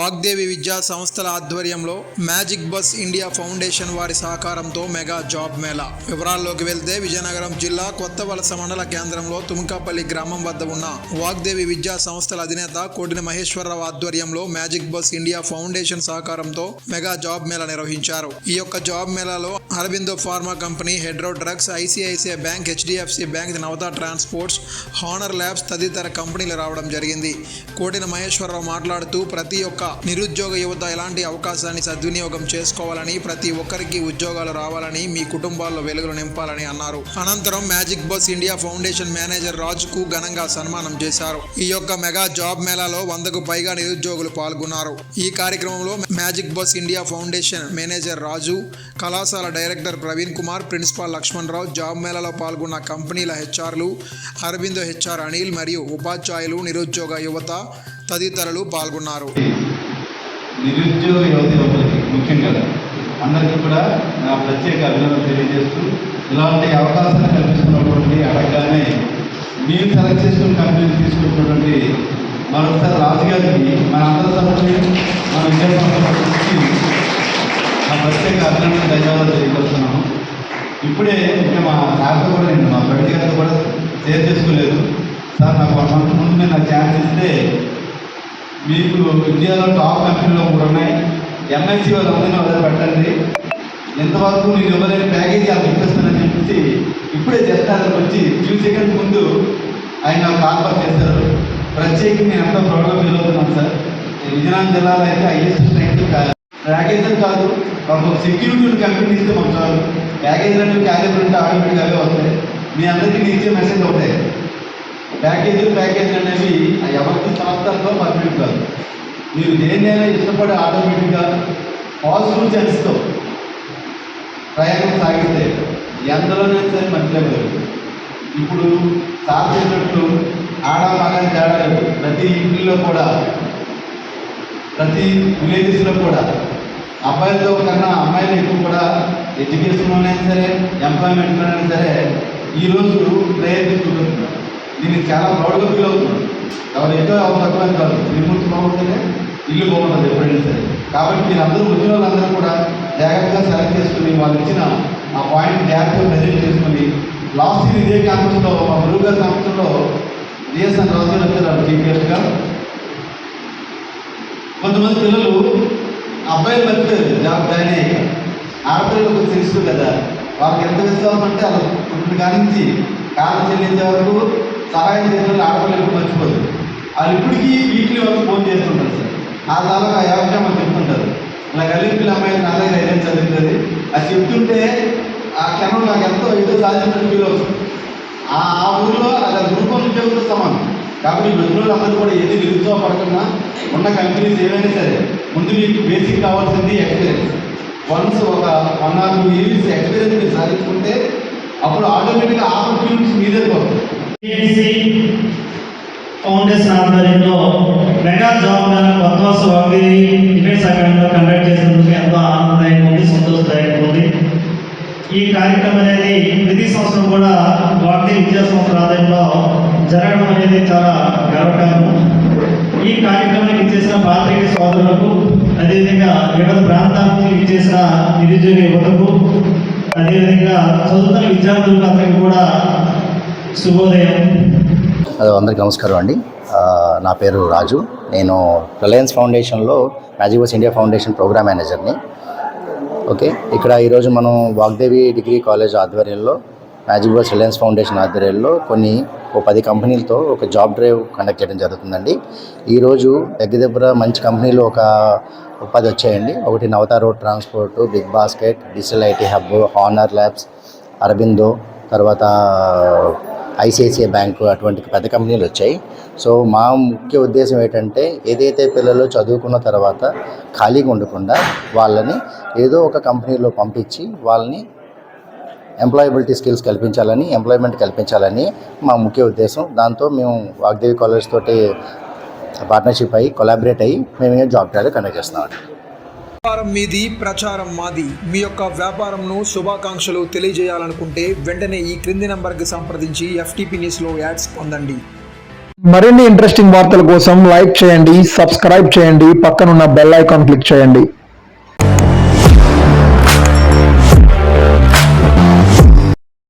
వాగ్దేవి విద్యా సంస్థల ఆధ్వర్యంలో మ్యాజిక్ బస్ ఇండియా ఫౌండేషన్ వారి సహకారంతో మెగా జాబ్ మేళా. వివరాల్లోకి వెళ్తే విజయనగరం జిల్లా కొత్త వలస మండల కేంద్రంలో తుముకాపల్లి గ్రామం వద్ద ఉన్న వాగ్దేవి విద్యా సంస్థల అధినేత కోడిన మహేశ్వరరావు ఆధ్వర్యంలో మ్యాజిక్ బస్ ఇండియా ఫౌండేషన్ సహకారంతో మెగా జాబ్ మేళా నిర్వహించారు. ఈ యొక్క job మేళాలో Aurobindo pharma company Hetero drugs ICICI bank HDFC bank Navata transports honour labs తదితర కంపెనీలు రావడం జరిగింది. కోటిన మహేశ్వరరావు మాట్లాడుతూ ప్రతి ఒక్క నిరుద్యోగ యువత ఎలాంటి అవకాశాన్ని సద్వినియోగం చేసుకోవాలని ప్రతి ఒక్కరికి ఉద్యోగాలు రావాలని మీ కుటుంబాల్లో వెలుగులు నింపాలని అన్నారు. అనంతరం magic bus India foundation manager రాజుకు ఘనంగా సన్మానం చేశారు. ఈ యొక్క మెగా జాబ్ మేళాలో వందకు పైగా నిరుద్యోగులు పాల్గొన్నారు. ఈ కార్యక్రమంలో magic bus India foundation manager Raju కళాశాల director Praveen Kumar principal Lakshman Rao job మేళాలో పాల్గొన్న కంపెనీల హెచ్ఆర్లు అరవిందో హెచ్ఆర్ అనిల్ మరియు ఉపాధ్యాయులు నిరుద్యోగ యువత తదితరులు పాల్గొన్నారు. నిరుద్యోగ యువత యువకులకి ముఖ్యంగా అందరికీ కూడా నా ప్రత్యేక అభినందనలు తెలియజేస్తూ ఇలాంటి అవకాశాలు కల్పిస్తున్నటువంటి అడగగానే మీరు సెలెక్ట్ చేసుకున్న కంపెనీలు తీసుకున్నటువంటి మరొకసారి రాజుగారికి మన అందరి తరఫుని మన విజయవాడకి నా ప్రత్యేక అభినందన ధన్యవాదాలు తెలియజేస్తున్నాను. ఇప్పుడే ఇంకా మా సార్తో కూడా నేను మా ప్రగతి గారితో కూడా షేర్ చేసుకోలేదు. సార్ నాకు వన్ మంత్ ముందు మీరు నాకు ఛాన్స్ ఇస్తే మీకు ఇండియాలో టాప్ కంపెనీలో కూడా ఉన్నాయి. ఎంఎస్సీ వాళ్ళు అందరినీ వదిలి పెట్టండి. ఎంతవరకు నేను ఇవ్వలేని ప్యాకేజీ వాళ్ళకి ఇచ్చేస్తానని చెప్పేసి ఇప్పుడే చేస్తారని వచ్చి ఫ్యూ సెకండ్స్ ముందు ఆయన నాకు కాల్పాస్ చేశారు. ప్రత్యేకంగా నేను ఎంతో ప్రౌడ్గా ఫీల్ అవుతున్నాను సార్. విజయనగరం జిల్లాలో అయితే హైయెస్ట్ స్ట్రెంగ్త్ ప్యాకేజీ కాదు ఒక సెక్యూరిటీ కంపెనీ ఇస్తే మాకు చాలు. ప్యాకేజీలు అనేవి క్యాలిబ్రెంట్ ఆటోమేటిక్గా అవే వస్తాయి. మీ అందరికీ నేను ఇచ్చే మెసేజ్ అవుతాయి ప్యాకేజీలు ప్యాకేజీలు అనేవి ఎవరికి సంస్థలతో పర్మిట్ కాదు మీరు దేన్నైనా ఇష్టపడి ఆటోమేటిక్గా పాజిటివ్ సెన్స్తో ప్రయాణం సాగిస్తే ఎంతలోనే సరే మంచిగా ఇప్పుడు సాధించినట్లు ఆడ మగని తేడా లేదు. ప్రతి ఇంటిలో కూడా ప్రతి విలేజెస్లో కూడా అబ్బాయిలతో కన్నా అమ్మాయిలు ఎక్కువ కూడా ఎడ్యుకేషన్లోనే సరే ఎంప్లాయ్మెంట్లోనే సరే ఈరోజు ప్రయత్నం చూపిస్తున్నారు. దీనికి చాలా ప్రౌడ్గా ఫీల్ అవుతున్నాను. ఎవరు ఎక్కువ ఎవరు తక్కువ కాదు. శ్రీమూర్తి బాగుంటేనే ఇల్లు బాగుంటుంది ఎప్పుడైనా సరే. కాబట్టి మీరు అందరూ వచ్చిన వాళ్ళందరూ కూడా జాగ్రత్తగా సెలెక్ట్ చేసుకుని వాళ్ళు ఇచ్చిన ఆ పాయింట్ జాగ్రత్తగా ప్రజెంట్ చేసుకుని లాస్ట్ ఇయర్ ఇదే క్యాంపస్లో మా గురువు గారి సంవత్సరంలో డిఎస్ఎన్ రాజు గారు వచ్చారు చీఫ్ గెస్ట్గా కొంతమంది పిల్లలు అబ్బాయిలు మర్చిపోయారు జాబ్ జాయిన్ అయ్యాక ఆడపిల్లలకు తెలుసు కదా వాళ్ళకి ఎంత విశ్వాసం అంటే అలా పుట్టిన కానించి కాలం చెల్లించే వరకు సహాయం చేసిన ఆడపిల్లలు ఇప్పుడు మర్చిపోదు. వాళ్ళు ఇప్పటికీ వీక్లీ వరకు ఫోన్ చేస్తుంటారు సార్. ఆ తాలూకా ఆ యోగక్షేమం చెప్తుంటారు. ఇలా కలిపి అమ్మాయి నా దగ్గర ఏదైనా చదువుతుంది? అది చెప్తుంటే ఆ క్షణం నాకు ఎంతో ఏదో సాధించిన ఫీల్ అవుతుంది. ఆ ఆ ఊరిలో అది ఆ గ్రూపం ఉద్యోగంతో సమానం. కాబట్టి ఈ వృద్ధులు అందరూ కూడా ఏది నిరుత్సాహపడకుండా ఉన్న కంపెనీస్ ఏవైనా సరే ముందు మీకు బేసిక్ కావాల్సింది ఎక్స్పీరియన్స్ వన్స్ ఒక one or two years experience మీరు సాధించుకుంటే అప్పుడు ఆటోమేటిక్గా ఆపర్చునిటీస్ మీ దగ్గర ఫౌండేషన్ ఆధ్వర్యంలో మెగా జాబ్ మేళా కొత్త వాగ్ది ఇవే అకాడమీలో కండక్ట్ చేసినందుకు ఎంతో ఆనందదాయకం ఉంది సంతోషదాయకం ఉంది. ఈ కార్యక్రమం అనేది ప్రతి సంవత్సరం కూడా వాగ్ది విద్యా సంస్థల ఆధ్వర్యంలో జరగడం అనేది చాలా గర్వకారణం. ఈ కార్యక్రమానికి ఇచ్చేసిన పాత్రిక సోదరులకు అదేవిధంగా వివిధ ప్రాంతానికి ఇచ్చేసిన నిరుద్యోగ యువతకు అదేవిధంగా చదువుతున్న విద్యార్థులకు కూడా శుభోదయం. హలో అందరికీ నమస్కారం అండి. నా పేరు రాజు. నేను Reliance ఫౌండేషన్లో magic bus India foundation program మేనేజర్ని ఓకే ఇక్కడ ఈరోజు మనం వాగ్దేవి డిగ్రీ కాలేజ్ ఆధ్వర్యంలో మ్యాజిక్ బస్ రిలయన్స్ ఫౌండేషన్ ఆధ్వర్యంలో కొన్ని ఓ పది కంపెనీలతో ఒక జాబ్ డ్రైవ్ కండక్ట్ చేయడం జరుగుతుందండి. ఈరోజు దగ్గర దగ్గర మంచి కంపెనీలు ఒక ఉపాధి వచ్చాయండి. ఒకటి Navata road transport big basket digital IT hub honour labs Aurobindo తర్వాత ఐసిఐసిఐ బ్యాంకు అటువంటి పెద్ద కంపెనీలు వచ్చాయి. సో మా ముఖ్య ఉద్దేశం ఏంటంటే ఏదైతే పిల్లలు చదువుకున్న తర్వాత ఖాళీగా ఉండకుండా వాళ్ళని ఏదో ఒక కంపెనీలో పంపించి వాళ్ళని ఎంప్లాయబిలిటీ స్కిల్స్ కల్పించాలని ఎంప్లాయ్మెంట్ కల్పించాలని మా ముఖ్య ఉద్దేశం. దాంతో మేము వాగ్దేవి కాలేజ్ తోటి పార్ట్నర్షిప్ అయ్యి కొలాబరేట్ అయ్యి మేము జాబ్ ట్రైల్ కండక్ట్ చేస్తున్నామండి వ్యాపారం మీది ప్రచారం మాది. మీ యొక్క వ్యాపారంను శుభాకాంక్షలు తెలియజేయాలనుకుంటే వెంటనే ఈ క్రింది నంబర్కి సంప్రదించి ఎఫ్టీపీ న్యూస్లో యాడ్స్ పొందండి. మరిన్ని ఇంట్రెస్టింగ్ వార్తల కోసం లైక్ చేయండి సబ్స్క్రైబ్ చేయండి పక్కనున్న బెల్ ఐకాన్ క్లిక్ చేయండి.